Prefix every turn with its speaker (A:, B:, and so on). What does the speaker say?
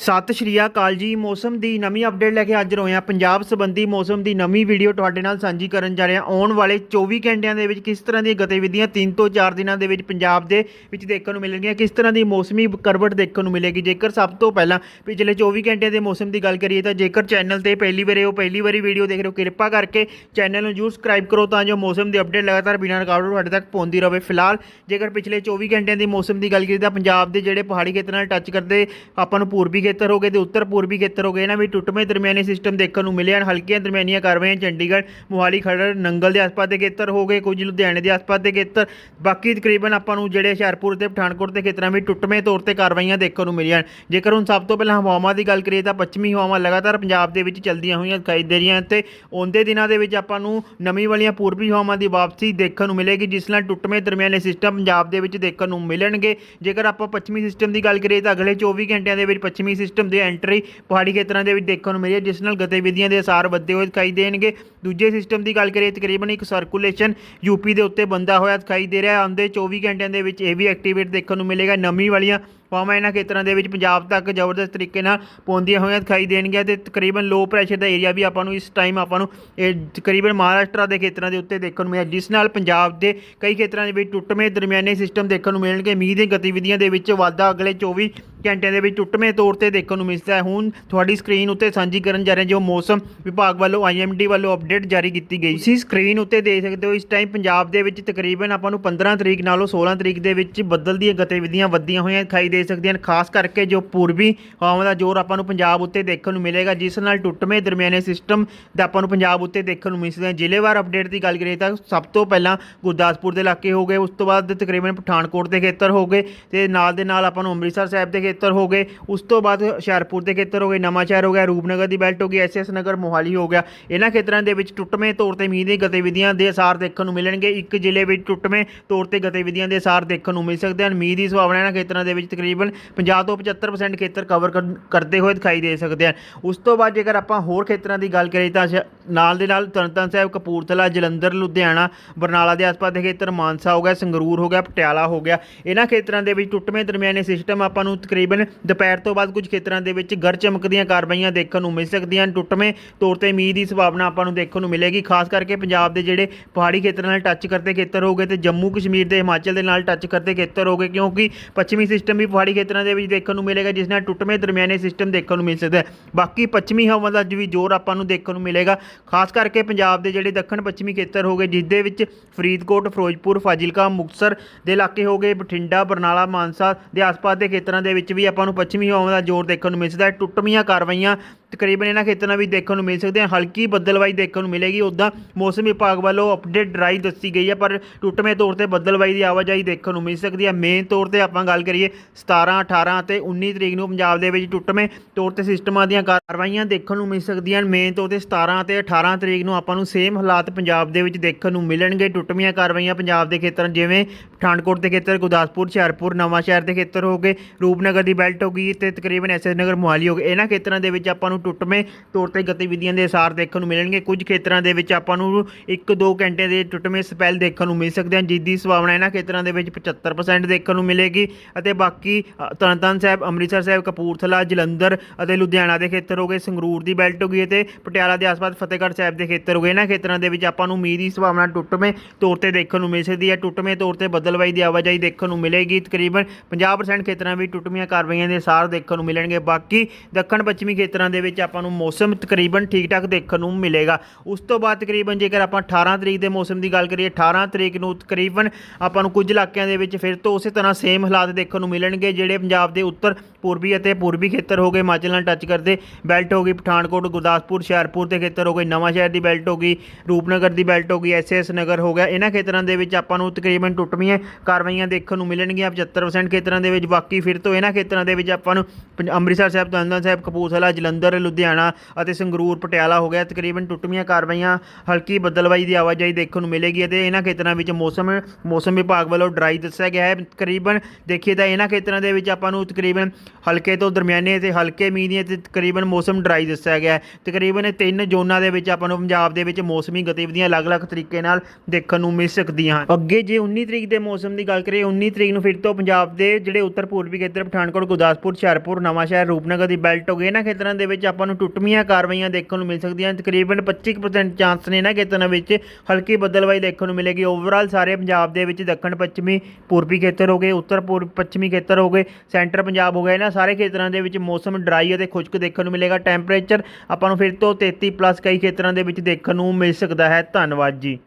A: ਸਤਿ ਸ਼੍ਰੀ ਅਕਾਲ ਜੀ। ਮੌਸਮ ਦੀ ਨਵੀਂ ਅਪਡੇਟ ਲੈ ਕੇ ਹਾਜ਼ਰ ਹੋਏ ਹਾਂ। ਪੰਜਾਬ ਸੰਬੰਧੀ ਮੌਸਮ ਦੀ ਨਵੀਂ ਵੀਡੀਓ ਤੁਹਾਡੇ ਨਾਲ ਸਾਂਝੀ ਕਰਨ ਜਾ ਰਹੇ। ਹਾਂ ਆਉਣ ਵਾਲੇ 24 ਘੰਟਿਆਂ ਦੇ ਵਿੱਚ ਕਿਸ ਤਰ੍ਹਾਂ ਦੀਆਂ ਗਤੀਵਿਧੀਆਂ 3 ਤੋਂ 4 ਦਿਨਾਂ ਦੇ ਵਿੱਚ ਪੰਜਾਬ ਦੇ ਵਿੱਚ ਦੇਖਣ ਨੂੰ ਮਿਲਣਗੀਆਂ, ਕਿਸ ਤਰ੍ਹਾਂ ਦੀ ਮੌਸਮੀ ਕਰਵਟ ਦੇਖਣ ਨੂੰ ਮਿਲੇਗੀ? ਜੇਕਰ ਸਭ ਤੋਂ ਪਹਿਲਾਂ ਪਿਛਲੇ 24 ਘੰਟਿਆਂ ਦੇ ਮੌਸਮ ਦੀ ਗੱਲ ਕਰੀਏ ਤਾਂ ਜੇਕਰ ਚੈਨਲ ਤੇ ਪਹਿਲੀ ਵਾਰੀ ਹੋ ਪਹਿਲੀ ਵਾਰੀ ਵੀਡੀਓ ਦੇਖ ਰਹੇ ਹੋ, ਕਿਰਪਾ ਕਰਕੇ ਚੈਨਲ ਨੂੰ ਜਰੂਰ ਸਬਸਕ੍ਰਾਈਬ ਕਰੋ ਤਾਂ ਜੋ ਮੌਸਮ ਦੀ ਅਪਡੇਟ ਲਗਾਤਾਰ ਬਿਨਾਂ ਰੁਕਾਵਟ ਤੁਹਾਡੇ ਤੱਕ ਪਹੁੰਚਦੀ ਰਹੇ। ਫਿਲਹਾਲ ਜੇਕਰ ਪਿਛਲੇ 24 ਘੰਟਿਆਂ ਦੀ ਮੌਸਮ ਦੀ ਗੱਲ ਕਰੀਏ ਤਾਂ ਪੰਜਾਬ ਦੇ ਜਿਹੜੇ ਪਹਾੜੀ ਖੇਤਰ ਨਾਲ ਟੱਚ ਕਰਦੇ ਆਪਾਂ ਨੂੰ ਪੂਰਬੀ ਖੇਤਰ ਹੋ ਗਏ ਤੇ ਉੱਤਰ ਪੂਰਬੀ ਖੇਤਰ ਹੋ ਗਏ। ਇਹਨਾਂ ਵਿੱਚ ਟੁੱਟਵੇਂ ਦਰਮਿਆਨੇ ਸਿਸਟਮ ਦੇਖਣ ਨੂੰ ਮਿਲੇ ਹਨ। ਹਲਕੀਆਂ ਦਰਮਿਆਨੀਆਂ ਕਾਰਵਾਈਆਂ ਚੰਡੀਗੜ੍ਹ, ਮੋਹਾਲੀ, ਖਰੜ, ਨੰਗਲ ਦੇ ਆਸ-ਪਾਸ ਦੇ ਖੇਤਰ ਹੋ ਗਏ। ਕੁਝ ਲੁਧਿਆਣੇ ਦੇ ਆਸ-ਪਾਸ ਦੇ ਖੇਤਰ। ਬਾਕੀ ਤਕਰੀਬਨ ਆਪਾਂ ਨੂੰ ਜਿਹੜੇ ਹੁਸ਼ਿਆਰਪੁਰ ਤੇ ਪਠਾਨਕੋਟ ਦੇ ਖੇਤਰਾਂ ਵਿੱਚ ਟੁੱਟਵੇਂ ਤੌਰ ਤੇ ਕਾਰਵਾਈਆਂ ਦੇਖਣ ਨੂੰ ਮਿਲੀਆਂ ਹਨ। ਜੇਕਰ ਹੁਣ ਸਭ ਤੋਂ ਪਹਿਲਾਂ ਹਵਾਵਾਂ ਦੀ ਗੱਲ ਕਰੀਏ ਤਾਂ ਪੱਛਮੀ ਹਵਾਵਾਂ ਲਗਾਤਾਰ ਪੰਜਾਬ ਦੇ ਵਿੱਚ ਚੱਲਦੀਆਂ ਹੋਈਆਂ ਦਿਖਾਈ ਦੇ ਰਹੀਆਂ ਤੇ ਆਉਂਦੇ ਦਿਨਾਂ ਦੇ ਵਿੱਚ ਆਪਾਂ ਨੂੰ ਨਵੀਂ ਵਾਲੀਆਂ ਪੂਰਬੀ ਹਵਾਵਾਂ ਦੀ ਵਾਪਸੀ ਦੇਖਣ ਨੂੰ ਮਿਲੇਗੀ, ਜਿਸ ਨਾਲ ਟੁੱਟਵੇਂ ਦਰਮਿਆਨੇ ਸਿਸਟਮ ਪੰਜਾਬ ਦੇ ਵਿੱਚ ਦੇਖਣ ਨੂੰ ਮਿਲਣਗੇ। ਜੇਕਰ ਆਪਾਂ ਪੱਛਮੀ ਸਿਸਟਮ ਦੀ ਗੱਲ ਕਰੀਏ ਤਾਂ ਅਗਲੇ 24 ਘੰਟਿਆਂ ਦੇ ਵਿੱਚ ਪੱਛਮੀ ਸਿਸਟਮ ਦੇ ਐਂਟਰੀ ਪਹਾੜੀ ਖੇਤਰਾਂ ਦੇ ਵਿੱਚ ਦੇਖਣ ਨੂੰ ਮਿਲੀ ਹੈ, ਜਿਸ ਨਾਲ ਗਤੀਵਿਧੀਆਂ ਦੇ ਅਸਾਰ ਵੱਧਦੇ ਹੋਏ ਦਿਖਾਈ ਦੇਣਗੇ। ਦੂਜੇ ਸਿਸਟਮ ਦੀ ਗੱਲ ਕਰੀਏ, ਤਕਰੀਬਨ ਇੱਕ ਸਰਕੂਲੇਸ਼ਨ ਯੂਪੀ ਦੇ ਉੱਤੇ ਬੰਦਾ ਹੋਇਆ ਦਿਖਾਈ ਦੇ ਰਿਹਾ ਆਉਂਦੇ 24 ਘੰਟਿਆਂ ਦੇ ਵਿੱਚ ਇਹ ਵੀ ਐਕਟੀਵੇਟ ਦੇਖਣ ਨੂੰ ਮਿਲੇਗਾ। ਨਵੀਂ ਵਾਲੀਆਂ ਹਵਾਵਾਂ ਇਹਨਾਂ ਖੇਤਰਾਂ ਦੇ ਵਿੱਚ ਪੰਜਾਬ ਤੱਕ ਜ਼ਬਰਦਸਤ ਤਰੀਕੇ ਨਾਲ ਪਹੁੰਚਦੀਆਂ ਹੋਈਆਂ ਦਿਖਾਈ ਦੇਣਗੀਆਂ ਤੇ ਤਕਰੀਬਨ ਲੋ ਪ੍ਰੈਸ਼ਰ ਦਾ ਏਰੀਆ ਵੀ ਆਪਾਂ ਨੂੰ ਇਸ ਟਾਈਮ ਆਪਾਂ ਨੂੰ ਇਹ ਤਕਰੀਬਨ ਮਹਾਰਾਸ਼ਟਰ ਦੇ ਖੇਤਰਾਂ ਦੇ ਉੱਤੇ ਦੇਖਣ ਨੂੰ ਮਿਲਿਆ, ਜਿਸ ਨਾਲ ਪੰਜਾਬ ਦੇ ਕਈ ਖੇਤਰਾਂ ਦੇ ਵਿੱਚ ਟੁੱਟਵੇਂ ਦਰਮਿਆਨੇ ਸਿਸਟਮ ਦੇਖਣ ਨੂੰ ਮਿਲਣਗੇ। ਮੀਂਹ ਦੀਆਂ ਗਤੀਵਿਧੀਆਂ ਦੇ ਵਿੱਚ ਵਾਧਾ ਅਗਲੇ 24 ਘੰਟਿਆਂ ਦੇ ਵਿੱਚ ਟੁੱਟਵੇਂ ਤੌਰ ਤੇ ਦੇਖਣ ਨੂੰ ਮਿਲਦਾ ਹੈ। ਹੁਣ ਤੁਹਾਡੀ ਸਕਰੀਨ ਉੱਤੇ ਸਾਂਝੀ ਕਰਨ ਜਾ ਰਹੇ ਜੋ ਮੌਸਮ ਵਿਭਾਗ ਵੱਲੋਂ ਆਈਐਮਡੀ ਵੱਲੋਂ ਅਪਡੇਟ ਜਾਰੀ ਕੀਤੀ ਗਈ। ਤੁਸੀਂ ਸਕਰੀਨ ਉੱਤੇ ਦੇਖ ਸਕਦੇ ਹੋ, ਇਸ ਟਾਈਮ ਪੰਜਾਬ ਦੇ ਵਿੱਚ ਤਕਰੀਬਨ ਆਪਾਂ ਨੂੰ 15 ਤਰੀਕ ਨਾਲੋਂ 16 ਤਰੀਕ ਦੇ ਵਿੱਚ ਬੱਦਲ ਦੀਆਂ ਗਤੀਵਿਧੀਆਂ ਵੱਧੀਆਂ ਹੋਈਆਂ ਦਿਖਾਈ ਦੇ ਸਕਦੀਆਂ ਹਨ, ਖਾਸ ਕਰਕੇ ਜੋ ਪੂਰਬੀ ਹਵਾਵਾਂ ਦਾ ਜ਼ੋਰ ਆਪਾਂ ਨੂੰ ਪੰਜਾਬ ਉੱਤੇ ਦੇਖਣ ਨੂੰ ਮਿਲੇਗਾ, ਜਿਸ ਨਾਲ ਟੁੱਟਵੇਂ ਦਰਮਿਆਨੇ ਸਿਸਟਮ ਦਾ ਆਪਾਂ ਨੂੰ ਪੰਜਾਬ ਉੱਤੇ ਦੇਖਣ ਨੂੰ ਮਿਲ ਸਕਦਾ ਜ਼ਿਲ੍ਹੇਵਾਰ ਅਪਡੇਟ ਦੀ ਗੱਲ ਕਰੀਏ ਤਾਂ ਸਭ ਤੋਂ ਪਹਿਲਾਂ ਗੁਰਦਾਸਪੁਰ ਦੇ ਇਲਾਕੇ ਹੋ ਗਏ, ਉਸ ਤੋਂ ਬਾਅਦ ਤਕਰੀਬਨ ਪਠਾਨਕੋਟ ਦੇ ਖੇਤਰ ਹੋ ਗਏ ਤੇ ਨਾਲ ਦੇ ਨਾਲ ਆਪਾਂ ਨੂੰ ਅੰਮ੍ਰਿਤਸਰ ਸਾਹਿਬ ਦੇ ਖੇਤਰ ਹੋ ਗਏ, ਉਸ ਤੋਂ ਬਾਅਦ ਹੁਸ਼ਿਆਰਪੁਰ ਦੇ ਖੇਤਰ ਹੋ ਗਏ, ਨਵਾਂ ਸ਼ਹਿਰ ਹੋ ਗਿਆ, ਰੂਪਨਗਰ ਦੀ ਬੈਲਟ ਹੋ ਗਈ ਐਸਐਸ ਨਗਰ, ਮੋਹਾਲੀ ਹੋ ਗਿਆ। ਇਹਨਾਂ ਖੇਤਰਾਂ ਦੇ ਵਿੱਚ ਟੁੱਟਵੇਂ ਤੌਰ ਤੇ ਮੀਂਹ ਦੀ ਗਤੀਵਿਧੀਆਂ ਦੇ ਅਸਾਰ ਦੇਖਣ ਨੂੰ ਮਿਲਣਗੇ। ਇੱਕ ਜ਼ਿਲ੍ਹੇ ਵਿੱਚ ਟੁੱਟਵੇਂ ਤੌਰ ਤੇ ਗਤੀਵਿਧੀਆਂ ਦੇ ਅਸਾਰ ਦੇਖਣ ਨੂੰ ਮਿਲ ਸਕਦੇ ਹਨ। ਮੀਂਹ ਦੀ ਸੰਭਾਵਨਾ ਇਹਨਾਂ ਖੇਤਰਾਂ ਦੇ ਵਿੱਚ ਤਕਰੀਬਨ 50 ਤੋਂ 75% ਖੇਤਰ ਕਵਰ ਕਰਦੇ ਹੋਏ ਦਿਖਾਈ ਦੇ ਸਕਦੇ ਹਨ। ਉਸ ਤੋਂ ਬਾਅਦ ਜੇਕਰ ਆਪਾਂ ਹੋਰ ਖੇਤਰਾਂ ਦੀ ਗੱਲ ਕਰੀਏ ਤਾਂ ਸ਼- ਨਾਲ ਦੇ ਨਾਲ ਤਰਨਤਾਰਨ ਸਾਹਿਬ, ਕਪੂਰਥਲਾ, ਜਲੰਧਰ, ਲੁਧਿਆਣਾ, ਬਰਨਾਲਾ ਦੇ ਆਸ-ਪਾਸ ਦੇ ਖੇਤਰ, ਮਾਨਸਾ ਹੋ ਗਿਆ, ਸੰਗਰੂਰ ਹੋ ਗਿਆ, ਪਟਿਆਲਾ ਹੋ ਗਿਆ। ਇਹਨਾਂ ਖੇਤਰਾਂ ਦੇ ਵਿੱਚ ਟੁੱਟਵੇਂ ਦਰਮਿਆਨੇ ਸਿਸਟਮ ਆਪਾਂ ਨੂੰ ਤਕਰੀਬਨ ਦੁਪਹਿਰ ਤੋਂ ਬਾਅਦ ਕੁਝ ਖੇਤਰਾਂ ਦੇ ਵਿੱਚ ਗਰ ਚਮਕਦੀਆਂ ਕਾਰਵਾਈਆਂ ਦੇਖਣ ਨੂੰ ਮਿਲ ਸਕਦੀਆਂ ਹਨ। ਟੁੱਟਵੇਂ ਤੌਰ ਤੇ ਮੀਂਹ ਦੀ ਸੰਭਾਵਨਾ ਆਪਾਂ ਨੂੰ ਦੇਖਣ ਨੂੰ ਮਿਲੇਗੀ। ਖਾਸ ਕਰਕੇ ਪੰਜਾਬ ਦੇ ਜਿਹੜੇ ਪਹਾੜੀ ਖੇਤਰਾਂ ਨਾਲ ਟੱਚ ਕਰਦੇ ਖੇਤਰ ਹੋ ਗਏ ਤੇ ਜੰਮੂ ਕਸ਼ਮੀਰ ਦੇ ਹਿਮਾਚਲ ਦੇ ਨਾਲ ਟੱਚ ਕਰਦੇ ਖੇਤਰ ਹੋ ਗਏ ਕਿਉਂਕਿ ਪੱਛਮੀ ਸਿਸਟਮ ਵੀ ਪਹਾੜੀ ਖੇਤਰਾਂ ਦੇ ਵਿੱਚ ਦੇਖਣ ਨੂੰ ਮਿਲੇਗਾ, ਜਿਸ ਨਾਲ ਟੁੱਟਵੇਂ ਦਰਮਿਆਨੇ ਸਿਸਟਮ ਦੇਖਣ ਨੂੰ ਮਿਲ ਸਕਦਾ ਹੈ। ਬਾਕੀ ਪੱਛਮੀ ਹਵਾਵਾਂ ਦਾ ਅੱਜ ਵੀ ਜ਼ੋਰ ਆਪਾਂ ਨੂੰ ਦੇਖਣ ਨੂੰ ਮਿਲੇਗਾ। ਖਾਸ ਕਰਕੇ ਪੰਜਾਬ ਦੇ ਜਿਹੜੇ ਦੱਖਣ ਪੱਛਮੀ ਖੇਤਰ ਹੋ ਗਏ, ਜਿਸ ਦੇ ਵਿੱਚ ਫਰੀਦਕੋਟ, ਫਿਰੋਜ਼ਪੁਰ, ਫਾਜ਼ਿਲਕਾ, ਮੁਕਤਸਰ ਦੇ ਇਲਾਕੇ ਹੋ ਗਏ, ਬਠਿੰਡਾ, ਬਰਨਾਲਾ, ਮਾਨਸਾ ਦੇ ਆਸ-ਪਾਸ ਦੇ ਖੇਤਰਾਂ ਦੇ ਵਿੱਚ ਵੀ ਆਪਾਂ ਨੂੰ ਪੱਛਮੀ ਹਵਾਵਾਂ ਦਾ ਜ਼ੋਰ ਦੇਖਣ ਨੂੰ ਮਿਲ ਸਕਦਾ ਹੈ। ਟੁੱਟਵੀਆਂ ਕਾਰਵਾਈਆਂ ਤਕਰੀਬਨ ਇਹਨਾਂ ਖੇਤਰਾਂ ਵਿੱਚ ਦੇਖਣ ਨੂੰ ਮਿਲ ਸਕਦੇ ਹਨ ਹਲਕੀ ਬੱਦਲਵਾਈ ਦੇਖਣ ਨੂੰ ਮਿਲੇਗੀ। ਉੱਦਾਂ ਮੌਸਮ ਵਿਭਾਗ ਵੱਲੋਂ ਅਪਡੇਟ ਡਰਾਈ ਦੱਸੀ ਗਈ ਹੈ ਪਰ ਟੁੱਟਵੇਂ ਤੌਰ ਤੇ ਬੱਦਲਵਾਈ ਦੀ ਆਵਾਜਾਈ ਦੇਖਣ ਨੂੰ ਮਿਲ ਸਕਦੀ ਹੈ ਮੇਨ ਤੌਰ ਤੇ ਆਪਾਂ ਗੱਲ ਕਰੀਏ 17 18 ਅਤੇ 19 ਤਰੀਕ ਨੂੰ ਪੰਜਾਬ ਦੇ ਵਿੱਚ ਟੁੱਟਵੇਂ ਤੌਰ ਤੇ ਸਿਸਟਮਾਂ ਦੀਆਂ ਕਾਰਵਾਈਆਂ ਦੇਖਣ ਨੂੰ ਮਿਲ ਸਕਦੀਆਂ ਹਨ। ਮੇਨ ਤੌਰ ਤੇ 17 ਅਤੇ 18 ਤਰੀਕ ਨੂੰ ਆਪਾਂ ਨੂੰ ਸੇਮ ਹਾਲਾਤ ਪੰਜਾਬ ਦੇ ਵਿੱਚ ਦੇਖਣ ਨੂੰ ਮਿਲਣਗੇ। ਟੁੱਟਵੀਆਂ ਕਾਰਵਾਈਆਂ ਪੰਜਾਬ ਦੇ ਖੇਤਰਾਂ ਜਿਵੇਂ ਪਠਾਨਕੋਟ ਦੇ ਖੇਤਰ, ਗੁਰਦਾਸਪੁਰ, ਹੁਸ਼ਿਆਰਪੁਰ ਨਵਾਂ ਸ਼ਹਿਰ ਦੇ ਖੇਤਰ ਹੋ ਗਏ, ਰੂਪਨਗਰ ਦੀ ਬੈਲਟ ਹੋ ਗਈ ਤੇ ਤਕਰੀਬਨ ਐਸਐਸ ਨਗਰ, ਮੋਹਾਲੀ ਹੋ ਗਏ। ਇਹਨਾਂ ਖੇਤਰਾਂ ਦੇ ਵਿੱਚ ਆਪਾਂ ਨੂੰ ਟੁੱਟਵੇਂ ਤੌਰ ਤੇ ਗਤੀਵਿਧੀਆਂ ਦੇ ਅਸਾਰ ਦੇਖਣ ਨੂੰ ਮਿਲਣਗੇ। ਕੁਝ ਖੇਤਰਾਂ ਦੇ ਵਿੱਚ ਆਪਾਂ ਨੂੰ 1-2 ਘੰਟੇ ਦੇ ਟੁੱਟਵੇਂ ਸਪੈਲ ਦੇਖਣ ਨੂੰ ਮਿਲ ਸਕਦੇ ਹਨ ਜਿਸ ਦੀ ਸੰਭਾਵਨਾ ਇਹਨਾਂ ਖੇਤਰਾਂ ਦੇ ਵਿੱਚ 75% ਦੇਖਣ ਨੂੰ ਮਿਲੇਗੀ ਅਤੇ ਬਾਕੀ ਅ, ਤਰਨਤਾਰਨ ਸਾਹਿਬ ਅੰਮ੍ਰਿਤਸਰ ਸਾਹਿਬ ਕਪੂਰਥਲਾ ਜਲੰਧਰ ਅਤੇ ਲੁਧਿਆਣਾ ਦੇ ਖੇਤਰ ਹੋ ਗਏ ਸੰਗਰੂਰ ਦੀ ਬੈਲਟ ਹੋ ਗਈ ਤੇ ਪਟਿਆਲਾ ਦੇ ਆਸ-ਪਾਸ ਫਤਿਹਗੜ੍ਹ ਸਾਹਿਬ ਦੇ ਖੇਤਰ ਹੋ ਗਏ। ਇਹਨਾਂ ਖੇਤਰਾਂ ਦੇ ਵਿੱਚ ਆਪਾਂ ਨੂੰ ਮੀਂਹ ਦੀ ਸੰਭਾਵਨਾ ਟੁੱਟਵੇਂ ਤੌਰ ਤੇ ਦੇਖਣ ਨੂੰ ਮਿਲ ਸਕਦੀ ਹੈ। ਟੁੱਟਵੇਂ ਤੌਰ ਤੇ ਬਦਲਵਾਈ ਦੀ ਆਵਾਜਾਈ ਦੇਖਣ ਨੂੰ ਮਿਲੇਗੀ। ਤਕਰੀਬਨ 50% ਖੇਤਰਾਂ ਵਿੱਚ ਟੁੱਟਵੀਆਂ ਕਾਰਵਾਈਆਂ ਦੇ ਸਾਰ ਦੇਖਣ ਨੂੰ ਮਿਲਣਗੇ। ਬਾਕੀ ਦੱਖਣ ਪੱਛਮੀ ਖੇਤਰਾਂ ਦੇ ਵਿੱਚ ਵਿੱਚ ਆਪਾਂ ਨੂੰ ਮੌਸਮ ਤਕਰੀਬਨ ਠੀਕ-ਠਾਕ ਦੇਖਣ ਨੂੰ ਮਿਲੇਗਾ। ਉਸ ਤੋਂ ਬਾਅਦ ਤਕਰੀਬਨ ਜੇਕਰ ਆਪਾਂ 18 ਤਰੀਕ ਦੇ ਮੌਸਮ ਦੀ ਗੱਲ ਕਰੀਏ 18 ਤਰੀਕ ਨੂੰ ਤਕਰੀਬਨ ਆਪਾਂ ਨੂੰ ਕੁਝ ਇਲਾਕਿਆਂ ਦੇ ਵਿੱਚ ਫਿਰ ਤੋਂ ਉਸੇ ਤਰ੍ਹਾਂ ਸੇਮ ਹਾਲਾਤ ਦੇਖਣ ਨੂੰ ਮਿਲਣਗੇ, ਜਿਹੜੇ ਪੰਜਾਬ ਦੇ ਉੱਤਰ, ਪੂਰਬੀ ਅਤੇ ਪੂਰਬੀ ਖੇਤਰ ਹੋ ਗਏ। ਹਿਮਾਚਲ ਨਾਲ ਟੱਚ ਕਰਦੇ ਬੈਲਟ ਹੋ ਗਈ ਪਠਾਨਕੋਟ, ਗੁਰਦਾਸਪੁਰ, ਹੁਸ਼ਿਆਰਪੁਰ ਦੇ ਖੇਤਰ ਹੋ ਗਏ। ਨਵਾਂ ਸ਼ਹਿਰ ਦੀ ਬੈਲਟ ਹੋ ਗਈ, ਰੂਪਨਗਰ ਦੀ ਬੈਲਟ ਹੋ ਗਈ ਐਸਐਸ ਨਗਰ ਹੋ ਗਿਆ। ਇਹਨਾਂ ਖੇਤਰਾਂ ਦੇ ਵਿੱਚ ਆਪਾਂ ਨੂੰ ਤਕਰੀਬਨ ਟੁੱਟਵੀਆਂ ਕਾਰਵਾਈਆਂ ਦੇਖਣ ਨੂੰ ਮਿਲਣਗੀਆਂ। 75% ਖੇਤਰਾਂ ਦੇ ਵਿੱਚ ਬਾਕੀ ਫਿਰ ਤੋਂ ਇਹਨਾਂ ਖੇਤਰਾਂ ਦੇ ਵਿੱਚ ਆਪਾਂ ਨੂੰ ਪੰਜ- ਅੰਮ੍ਰਿਤਸਰ ਸਾਹਿਬ ਤਰਨਤਾਰਨ ਸਾਹਿਬ, ਕਪੂਰਥਲਾ, ਜਲੰਧਰ ਲੁਧਿਆਣਾ ਅਤੇ ਸੰਗਰੂਰ, ਪਟਿਆਲਾ ਹੋ ਗਿਆ। ਤਕਰੀਬਨ ਟੁੱਟਵੀਆਂ ਕਾਰਵਾਈਆਂ ਹਲਕੀ ਬੱਦਲਬਾਈ ਦੀ ਆਵਾਜਾਈ ਦੇਖਣ ਨੂੰ ਮਿਲੇਗੀ ਅਤੇ ਇਹਨਾਂ ਖੇਤਰਾਂ ਵਿੱਚ ਮੌਸਮ ਮੌਸਮ ਵਿਭਾਗ ਵੱਲੋਂ ਡਰਾਈ ਦੱਸਿਆ ਗਿਆ ਹੈ। ਤਕਰੀਬਨ ਦੇਖੀਏ ਤਾਂ ਇਹਨਾਂ ਖੇਤਰਾਂ ਦੇ ਵਿੱਚ ਆਪਾਂ ਨੂੰ ਤਕਰੀਬਨ ਹਲਕੇ ਤੋਂ ਦਰਮਿਆਨੇ ਅਤੇ ਹਲਕੇ ਮੀਂਹ ਦੀਆਂ ਤੇ ਤਕਰੀਬਨ ਮੌਸਮ ਡਰਾਈ ਦੱਸਿਆ ਗਿਆ ਹੈ। ਤਕਰੀਬਨ ਇਹ ਤਿੰਨ ਜ਼ੋਨਾਂ ਦੇ ਵਿੱਚ ਆਪਾਂ ਨੂੰ ਪੰਜਾਬ ਦੇ ਵਿੱਚ ਮੌਸਮੀ ਗਤੀਵਿਧੀਆਂ ਅਲੱਗ-ਅਲੱਗ ਤਰੀਕੇ ਨਾਲ ਦੇਖਣ ਨੂੰ ਮਿਲ ਸਕਦੀਆਂ ਹਨ। ਅੱਗੇ ਜੇ 19 ਤਰੀਕ ਦੇ ਮੌਸਮ ਦੀ ਗੱਲ ਕਰੀਏ 19 ਤਰੀਕ ਨੂੰ ਫਿਰ ਤੋਂ ਪੰਜਾਬ ਦੇ ਜਿਹੜੇ ਉੱਤਰ ਪੂਰਬੀ ਖੇਤਰ ਪਠਾਨਕੋਟ, ਗੁਰਦਾਸਪੁਰ, ਹੁਸ਼ਿਆਰਪੁਰ, ਨਵਾਂਸ਼ਹਿਰ, ਰੂਪਨਗਰ ਦੀ ਬੈਲਟ ਹੋ ਗਈ। ਇਹਨਾਂ ਖੇਤਰਾਂ ਦੇ ਵਿੱਚ ਆਪਾਂ ਨੂੰ ਟੁੱਟਵੀਆਂ ਕਾਰਵਾਈਆਂ ਦੇਖਣ ਨੂੰ ਮਿਲ ਸਕਦੀਆਂ ਹਨ। ਤਕਰੀਬਨ 25% ਚਾਂਸ ਨੇ ਇਹਨਾਂ ਖੇਤਰਾਂ ਵਿੱਚ ਹਲਕੀ ਬੱਦਲਵਾਈ ਦੇਖਣ ਨੂੰ ਮਿਲੇਗੀ। ਓਵਰਆਲ ਸਾਰੇ ਪੰਜਾਬ ਦੇ ਵਿੱਚ ਦੱਖਣ, ਪੱਛਮੀ, ਪੂਰਬੀ ਖੇਤਰ ਹੋ ਗਏ, ਉੱਤਰ, ਪੂਰਬ, ਪੱਛਮੀ ਖੇਤਰ ਹੋ ਗਏ, ਸੈਂਟਰ ਪੰਜਾਬ ਹੋ ਗਿਆ, ਇਹਨਾਂ ਸਾਰੇ ਖੇਤਰਾਂ ਦੇ ਵਿੱਚ ਮੌਸਮ ਡਰਾਈ ਅਤੇ ਖੁਸ਼ਕ ਦੇਖਣ ਨੂੰ ਮਿਲੇਗਾ। ਟੈਂਪਰੇਚਰ ਆਪਾਂ ਨੂੰ ਫਿਰ ਤੋਂ 33 ਪਲੱਸ ਕਈ ਖੇਤਰਾਂ ਦੇ ਵਿੱਚ ਦੇਖਣ ਨੂੰ ਮਿਲ ਸਕਦਾ ਹੈ। ਧੰਨਵਾਦ ਜੀ।